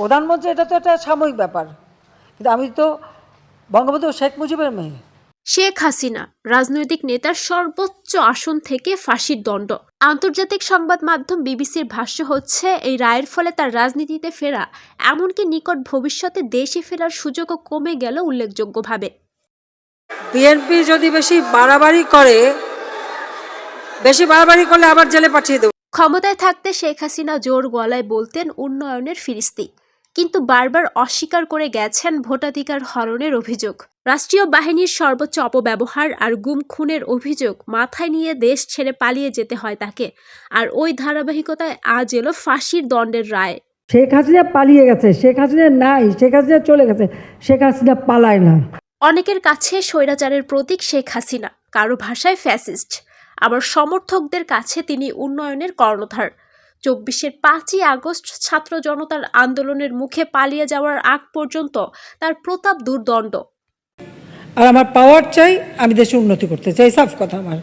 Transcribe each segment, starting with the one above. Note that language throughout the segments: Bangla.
প্রধানমন্ত্রী এটা তো একটা সাময়িক ব্যাপার। কিন্তু আমি তো বঙ্গবন্ধু শেখ মুজিবের মেয়ে। শেখ হাসিনা রাজনৈতিক নেতার সর্বোচ্চ আসন থেকে ফাঁসির দণ্ড। আন্তর্জাতিক সংবাদ মাধ্যম বিবিসির ভাষ্য হচ্ছে এই রায়ের ফলে তার রাজনীতিতে ফেরা এমনকি নিকট ভবিষ্যতে দেশে ফেরার সুযোগও কমে গেল উল্লেখযোগ্যভাবে। বিএনপি যদি বেশি বাড়াবাড়ি করে বেশি বাড়াবাড়ি করলে আবার জেলে পাঠিয়ে দেবো। ক্ষমতায় থাকতে শেখ হাসিনা জোর গলায় বলতেন উন্নয়নের ফিরিস্তি। কিন্তু বারবার অস্বীকার করে গেছেন ভোটাধিকার হরণের অভিযোগ। রাষ্ট্রীয় বাহিনীর সর্বোচ্চ অপব্যবহার আর গুম খুনের অভিযোগ মাথায় নিয়ে দেশ ছেড়ে পালিয়ে যেতে হয় তাকে। আর ওই ধারাবাহিকতায় আজ এলো ফাঁসির দণ্ডের রায়। শেখ হাসিনা পালিয়ে গেছে শেখ হাসিনা নাই শেখ হাসিনা চলে গেছে শেখ হাসিনা পালায় না। অনেকের কাছে স্বৈরাচারের প্রতীক শেখ হাসিনা কারও ভাষায় ফ্যাসিস্ট। আবার সমর্থকদের কাছে তিনি উন্নয়নের কর্ণধার। চব্বিশের পাঁচই আগস্ট ছাত্র জনতার আন্দোলনের মুখে পালিয়ে যাওয়ার আগ পর্যন্ত তার প্রতাপ দুর্দণ্ড। আর আমার পাওয়ার চাই আমি দেশে উন্নতি করতে চাই সাফ কথা আমার।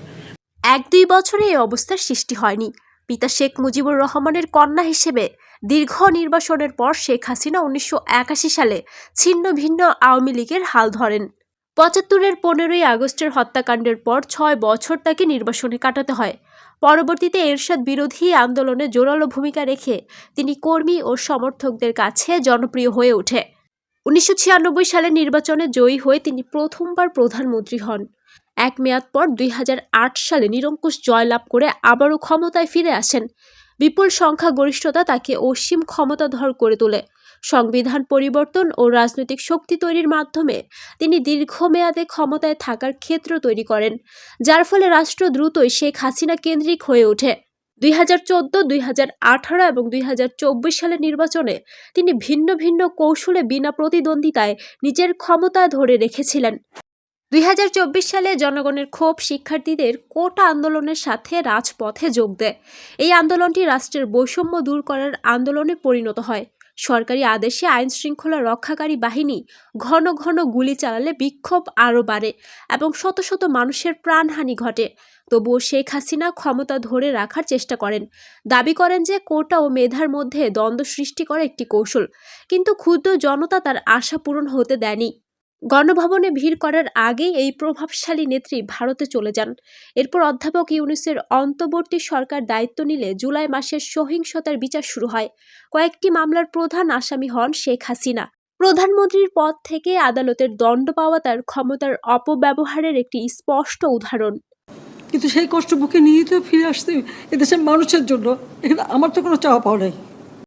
এক দুই বছরে এই অবস্থার সৃষ্টি হয়নি। পিতা শেখ মুজিবুর রহমানের কন্যা হিসেবে দীর্ঘ নির্বাসনের পর শেখ হাসিনা উনিশশো একাশি সালে ছিন্ন ভিন্ন আওয়ামী লীগের হাল ধরেন। পঁচাত্তরের পনেরোই আগস্টের হত্যাকাণ্ডের পর ছয় বছর তাকে নির্বাসনে কাটাতে হয়। পরবর্তীতে এরশাদ বিরোধী আন্দোলনে জোরালো ভূমিকা রেখে তিনি কর্মী ও সমর্থকদের কাছে জনপ্রিয় হয়ে ওঠে। উনিশশো ছিয়ানব্বই সালে নির্বাচনে জয়ী হয়ে তিনি প্রথমবার প্রধানমন্ত্রী হন। এক মেয়াদ পর দুই হাজার আট সালে নিরঙ্কুশ জয়লাভ করে আবারও ক্ষমতায় ফিরে আসেন। বিপুল সংখ্যাগরিষ্ঠতা তাকে অসীম ক্ষমতাধর করে তোলে। সংবিধান পরিবর্তন ও রাজনৈতিক শক্তি তৈরির মাধ্যমে তিনি দীর্ঘমেয়াদে ক্ষমতায় থাকার ক্ষেত্র তৈরি করেন, যার ফলে রাষ্ট্র দ্রুতই শেখ হাসিনা কেন্দ্রিক হয়ে ওঠে। দুই হাজার চোদ্দ, দুই হাজার আঠারো এবং দুই হাজার চব্বিশ সালের নির্বাচনে তিনি ভিন্ন ভিন্ন কৌশলে বিনা প্রতিদ্বন্দ্বিতায় নিজের ক্ষমতা ধরে রেখেছিলেন। দুই হাজার চব্বিশ সালে জনগণের ক্ষোভ শিক্ষার্থীদের কোটা আন্দোলনের সাথে রাজপথে যোগ দেয়। এই আন্দোলনটি রাষ্ট্রের বৈষম্য দূর করার আন্দোলনে পরিণত হয়। সরকারি আদেশে আইন শৃঙ্খলা রক্ষাকারী বাহিনী ঘন ঘন গুলি চালালে বিক্ষোভ আরও বাড়ে এবং শত শত মানুষের প্রাণহানি ঘটে। তবুও শেখ হাসিনা ক্ষমতা ধরে রাখার চেষ্টা করেন। দাবি করেন যে কোটা ও মেধার মধ্যে দ্বন্দ্ব সৃষ্টি করে একটি কৌশল। কিন্তু ক্ষুদ্র জনতা তার আশা পূরণ হতে দেয়নি। গণভবনে ভিড় করার আগেই এই প্রভাবশালী নেত্রী ভারতে চলে যান। এরপর অধ্যাপক ইউনুসের অন্তর্বর্তী সরকার দায়িত্ব নিলে জুলাই মাসের সহিংসতার বিচার শুরু হয়। কয়েকটি মামলার প্রধান আসামি হন শেখ হাসিনা। প্রধানমন্ত্রীর পদ থেকে আদালতের দণ্ড পাওয়া তার ক্ষমতার অপব্যবহারের একটি স্পষ্ট উদাহরণ। কিন্তু সেই কষ্ট বুকে নিয়ে তো ফিরে আসতে এদেশের মানুষের জন্য। এখানে আমার তো কোনো চাওয়া পাওয়া নাই।